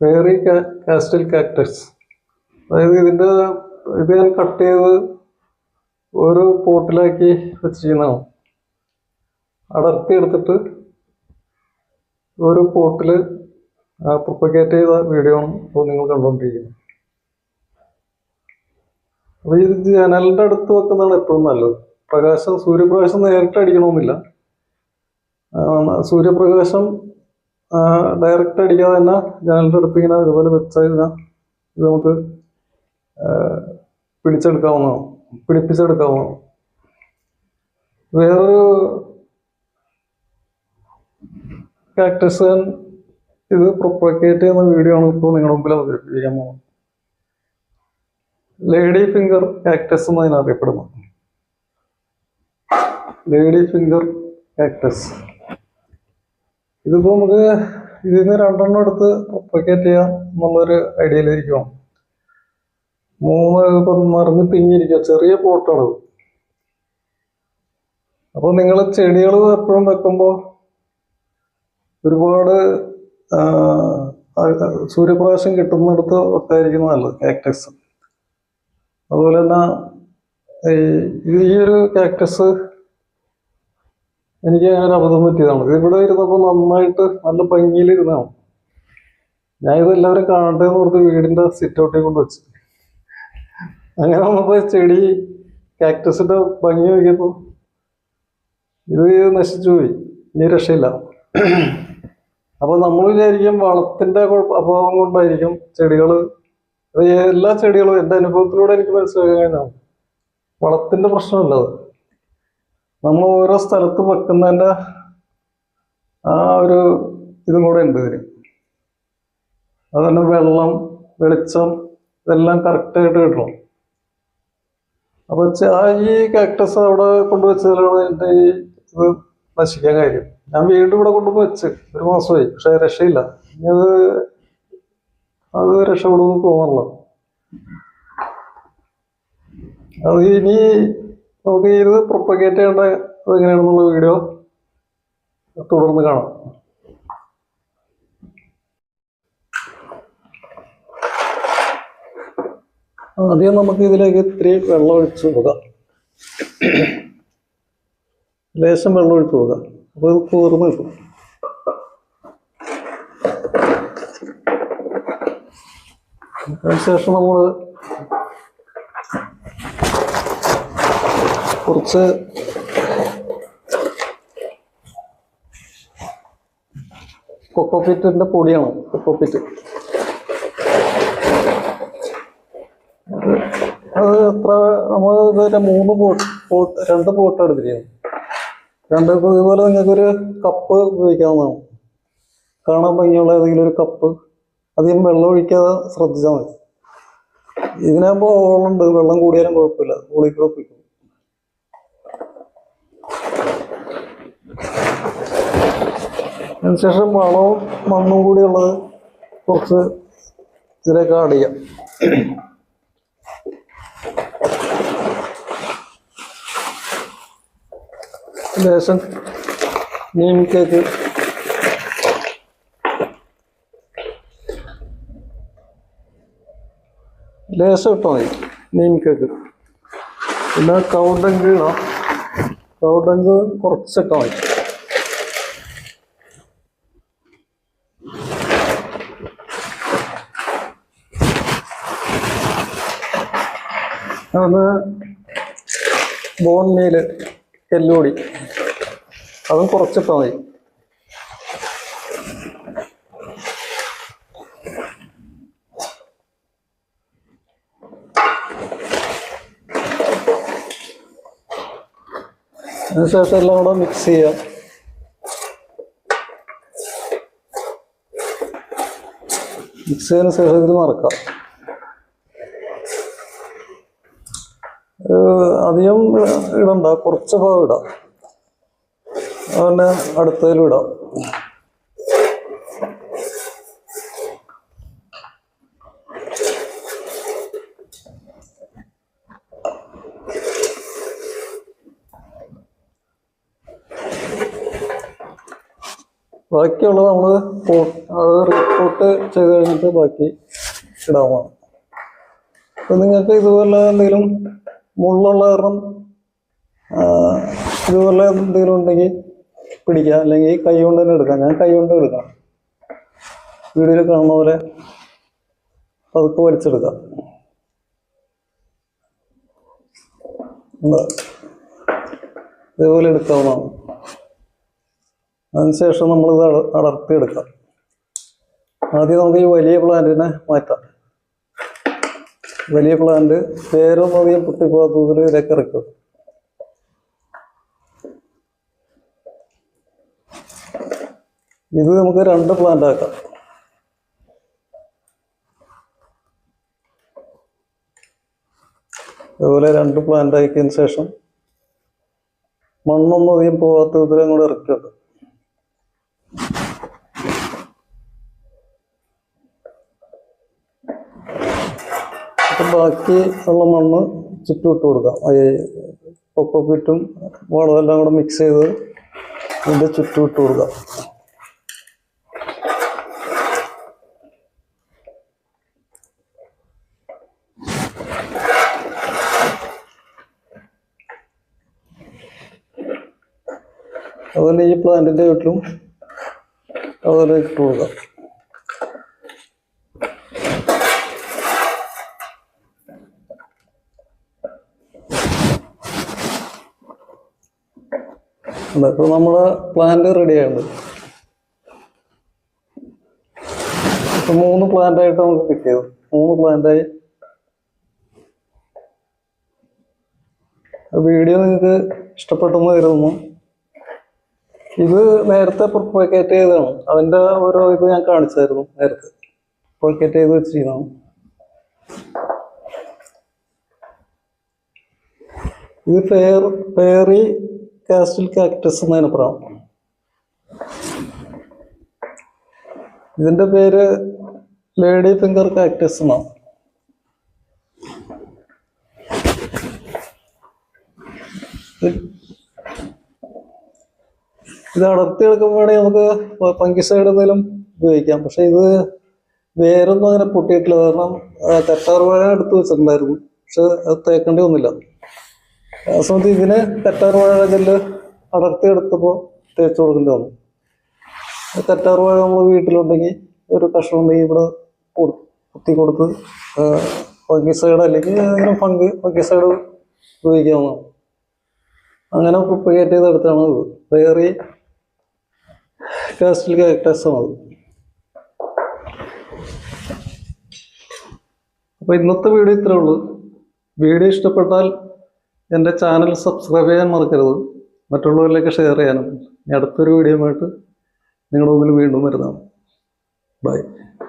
Fairy castle cactus അതായത് ഇതിന്റെ ഇത് ഞാൻ കട്ട് ചെയ്ത് ഒരു പോട്ടിലാക്കി വെച്ചിരിക്കുന്നതാണ്. അടർത്തി എടുത്തിട്ട് ഒരു പോട്ടിൽ പ്രൊപ്പഗേറ്റ് ചെയ്ത വീഡിയോ ആണ് ഇപ്പോൾ നിങ്ങൾ കണ്ടുകൊണ്ടിരിക്കുന്നത് അപ്പോൾ ഇത് ജനലിന്റെ അടുത്ത് വെക്കുന്നതാണ് എപ്പോഴും നല്ലത്. പ്രകാശം സൂര്യപ്രകാശം നേരിട്ട് അടിക്കണമെന്നില്ല. സൂര്യപ്രകാശം ഡയറക്റ്റ് അടിക്കാതെ തന്നെ ജനലിന്റെ അടുത്ത് ഇങ്ങനെ ഇതുപോലെ വെച്ച് കഴിഞ്ഞാൽ ഇത് നമുക്ക് പിടിച്ചെടുക്കാവുന്നതാണ്. പിടിപ്പിച്ചെടുക്കാവുന്നതാണ്. വേറൊരു കാക്ടസ് ഇത് പ്രൊപ്പഗേറ്റ് ചെയ്യുന്ന വീഡിയോ ആണ് ഇപ്പോൾ നിങ്ങളുടെ മുമ്പിൽ അവതരിപ്പിക്കാൻ പോകുന്നത്. ലേഡി ഫിംഗർ കാക്ടസ് എന്നതിനറിയപ്പെടുന്നു ലേഡി ഫിംഗർ കാക്ടസ് ഇതിപ്പോൾ നമുക്ക് ഇതിൽ നിന്ന് രണ്ടെണ്ണം എടുത്ത് പ്രൊപ്പഗേറ്റ് ചെയ്യാം എന്നുള്ളൊരു ഐഡിയയിലിരിക്കണം മൂന്ന് ഇപ്പം നിറഞ്ഞ് തിങ്ങിയിരിക്കുക ചെറിയ പോട്ടാണത് അപ്പോൾ നിങ്ങൾ ചെടികൾ എപ്പോഴും വെക്കുമ്പോൾ ഒരുപാട് സൂര്യപ്രകാശം കിട്ടുന്നിടത്ത് വെക്കാതിരിക്കുന്നത് നല്ലത് കാക്ടസ് അതുപോലെ തന്നെ ഈ ഒരു കാക്ടസ് എനിക്ക് അങ്ങനെ അബദ്ധം പറ്റിയതാണ്. ഇത് ഇവിടെ ഇരുന്നപ്പോൾ നന്നായിട്ട് നല്ല ഭംഗിയിലിരുന്നാണ് ഞാൻ ഇത് എല്ലാവരും കാണട്ടെ എന്ന് ഓർത്ത് വീടിന്റെ സിറ്റ് ഔട്ടിൽ കൊണ്ട് വെച്ചു അങ്ങനെ വന്നപ്പോൾ ചെടി കാക്ടസിന്റെ ഭംഗി നോക്കിയപ്പോൾ ഇത് നശിച്ചു പോയി. ഇനി രക്ഷയില്ല. അപ്പൊ നമ്മൾ വിചാരിക്കും വളത്തിന്റെ കുഴപ്പ അഭാവം കൊണ്ടായിരിക്കും ചെടികൾ എല്ലാ ചെടികളും എന്റെ അനുഭവത്തിലൂടെ എനിക്ക് മനസ്സിലാക്കാൻ കഴിഞ്ഞാണ് വളത്തിന്റെ പ്രശ്നമല്ല അത്. നമ്മൾ ഓരോ സ്ഥലത്ത് വെക്കുന്നതിന്റെ ആ ഒരു ഇതും കൂടെ ഉണ്ട് ഇതിന് അതുതന്നെ വെള്ളം വെളിച്ചം ഇതെല്ലാം കറക്റ്റായിട്ട് കിട്ടണം. അപ്പൊ ചെ- ആ ഈ കാക്ടസ് അവിടെ കൊണ്ടുവച്ചതിലാണ് എന്റെ ഈ ഇത് നശിക്കാൻ കാര്യം. ഞാൻ വീണ്ടും ഇവിടെ കൊണ്ടുവന്ന് വെച്ച്. ഒരു മാസമായി. പക്ഷെ രക്ഷയില്ല. ഇനി അത് അത് രക്ഷപ്പെടുമെന്ന് തോന്നുന്നില്ല. അത് ഇനി നമുക്ക് ഇത് പ്രൊപ്പഗേറ്റ് ചെയ്യേണ്ട എങ്ങനെയാണെന്നുള്ള വീഡിയോ തുടർന്ന് കാണാം. ആദ്യം നമുക്ക് ഇതിലേക്ക് ഇത്തിരി വെള്ളം ഒഴിച്ച് കൊടുക്കാം. ലേശം വെള്ളം ഒഴിച്ച് കൊടുക്കാം. അപ്പോൾ ഇത് കൂർന്ന് കിട്ടും. അതിനുശേഷം നമ്മൾ കുറച്ച് കൊക്കോപ്പിറ്റിന്റെ പൊടിയാണ് കൊക്കോപ്പിറ്റ് അത് എത്ര നമ്മൾ ഇതുവരെ മൂന്ന് പോട്ട് പോട്ട് രണ്ട് പോട്ട് എടുത്തിരിക്കുന്നു. രണ്ട് ഇതുപോലെ നിങ്ങൾക്കൊരു കപ്പ് ഉപയോഗിക്കാവുന്നതാണ്. കാണാൻ ഭംഗിയുള്ള ഏതെങ്കിലും ഒരു കപ്പ് അധികം വെള്ളം ഒഴിക്കാതെ ശ്രദ്ധിച്ചാൽ മതി. ഇതിനാകുമ്പോൾ ഓളുണ്ട് വെള്ളം കൂടിയാലും കുഴപ്പമില്ല ഓളിക്കുഴപ്പിക്കും അതിനുശേഷം വളവും മണ്ണും കൂടിയുള്ളത് കുറച്ച് ഇതിലേക്ക് ആഡ് ചെയ്യാം. ലേശം നീമിക്കേക്ക് കേക്ക് ലേശം ഇട്ടാൽ മതി നീമിക്കേക്ക് കേക്ക് പിന്നെ കൗണ്ടങ്ക് ഇടാം. കൗഡങ്ക് കുറച്ചിട്ടാൽ മതി. ഒന്ന് ബോൺ മീൽ എല്ലുപൊടി. അതും കുറച്ചിട്ടാൽ മതി. അതിനുശേഷം എല്ലാം കൂടെ മിക്സ് ചെയ്യാം. മിക്സ് ചെയ്തതിന് ശേഷം ഇത് നിറക്കാം അധികം ഇടണ്ട. കുറച്ച് ഭാഗം ഇടാം. അതുപോലെ അടുത്തതിലും ഇടാം. ബാക്കിയുള്ളത് നമ്മൾ അത് റിപ്പോർട്ട് ചെയ്ത് കഴിഞ്ഞിട്ട് ബാക്കി ഇടാവുന്നതാണ്. അപ്പം നിങ്ങൾക്ക് ഇതുപോലെ എന്തെങ്കിലും മുള്ളുള്ള കാരണം ഇതുപോലെ എന്തെങ്കിലും ഉണ്ടെങ്കിൽ പിടിക്കാം. അല്ലെങ്കിൽ കൈ കൊണ്ട് തന്നെ എടുക്കാം. ഞാൻ കൈ കൊണ്ട് എടുക്കാം. വീഡിയോയിൽ കാണുന്ന പോലെ പതുക്കെ വലിച്ചെടുക്കാം. ഇതേപോലെ എടുക്കാവുന്നതാണ്. അതിനുശേഷം നമ്മളിത് അട- അടർത്തി എടുക്കാം ആദ്യം നമുക്ക് ഈ വലിയ പ്ലാന്റിനെ മാറ്റാം. വലിയ പ്ലാന്റ് വേരൊന്നും അധികം പൊട്ടിപ്പോകാത്തതിൽ ഇതൊക്കെ ഇറക്കും ഇത് നമുക്ക് രണ്ട് പ്ലാന്റ് ആക്കാം. അതുപോലെ രണ്ട് പ്ലാന്റ് ആക്കിയതിന് ശേഷം മണ്ണൊന്നും അധികം പോകാത്ത വിധത്തിൽ അങ്ങോട്ട് ഇറക്കി വെക്കാം അപ്പം ബാക്കി ഉള്ള മണ്ണ് ചുറ്റും ഇട്ട് കൊടുക്കാം. ഈ കൊക്കോ പിറ്റും വളമെല്ലാം കൂടെ മിക്സ് ചെയ്ത് ഇതിന്റെ ചുറ്റും ഇട്ട് കൊടുക്കാം. അതുപോലെ ഈ പ്ലാന്റിന്റെ വീട്ടിലും അതുപോലെ ഇട്ട് കൊടുക്കാം. ഇപ്പോൾ നമ്മളെ പ്ലാന്റ് റെഡി ആയിട്ടുണ്ട്. ഇപ്പൊ മൂന്ന് പ്ലാന്റായിട്ട് നമുക്ക് കിട്ടിയത് മൂന്ന് പ്ലാന്റായി വീഡിയോ നിങ്ങൾക്ക് ഇഷ്ടപ്പെട്ടെന്ന് കരുതുന്നു. ഇത് നേരത്തെ പ്രൊപ്പഗേറ്റ് ചെയ്തതാണ്. അതിന്റെ ഓരോ ഇത് ഞാൻ കാണിച്ചായിരുന്നു നേരത്തെ. പ്രൊപ്പഗേറ്റ് ചെയ്ത് വെച്ചിരിക്കുന്നതാണ് ഇത് ഫെയർ ഫെയറി കാസ്റ്റിൽ കാക്ടസ് എന്നതിന് അപ്പുറം ഇതിന്റെ പേര് ലേഡി ഫിംഗർ കാക്ടസ് എന്നാണ് ഇത് അടർത്തി എടുക്കുമ്പോഴേ നമുക്ക് പങ്കിസൈഡ് എന്തെങ്കിലും ഉപയോഗിക്കാം. പക്ഷെ ഇത് വേരൊന്നും അങ്ങനെ പൊട്ടിയിട്ടില്ല. കാരണം ആ, കറ്റാർ വാഴ എടുത്ത് വെച്ചിട്ടുണ്ടായിരുന്നു. പക്ഷെ അത് തേക്കേണ്ടി വന്നില്ല. ആ ഇതിനെ കറ്റാർ വാഴ ജെല്ല് അടർത്തിയെടുത്തപ്പോൾ തേച്ച് കൊടുക്കേണ്ടി വന്നു. ആ വാഴ നമ്മൾ വീട്ടിലുണ്ടെങ്കിൽ ഒരു കഷ്ണം ഉണ്ടെങ്കിൽ ഇവിടെ കുത്തി കൊടുത്ത് ഫംഗിസൈഡ് അല്ലെങ്കിൽ ഏതെങ്കിലും ഫംഗ് ഫംഗിസൈഡ് ഉപയോഗിക്കാവുന്നതാണ്. അങ്ങനെ പ്രൊപ്പഗേറ്റ് ചെയ്തെടുത്താണ് ഇത്. വേറെ കാസ്റ്റിൽ കാക്ടസ് ആണ് അത്. അപ്പോൾ ഇന്നത്തെ വീഡിയോ ഇത്രേ ഉള്ളൂ. വീഡിയോ ഇഷ്ടപ്പെട്ടാൽ എന്റെ ചാനൽ സബ്സ്ക്രൈബ് ചെയ്യാൻ മറക്കരുത്. മറ്റുള്ളവരിലേക്ക് ഷെയർ ചെയ്യാനും. അടുത്തൊരു വീഡിയോ ആയിട്ട് നിങ്ങളുടെ മുമ്പിൽ വീണ്ടും വരുന്നതാണ്. ബൈ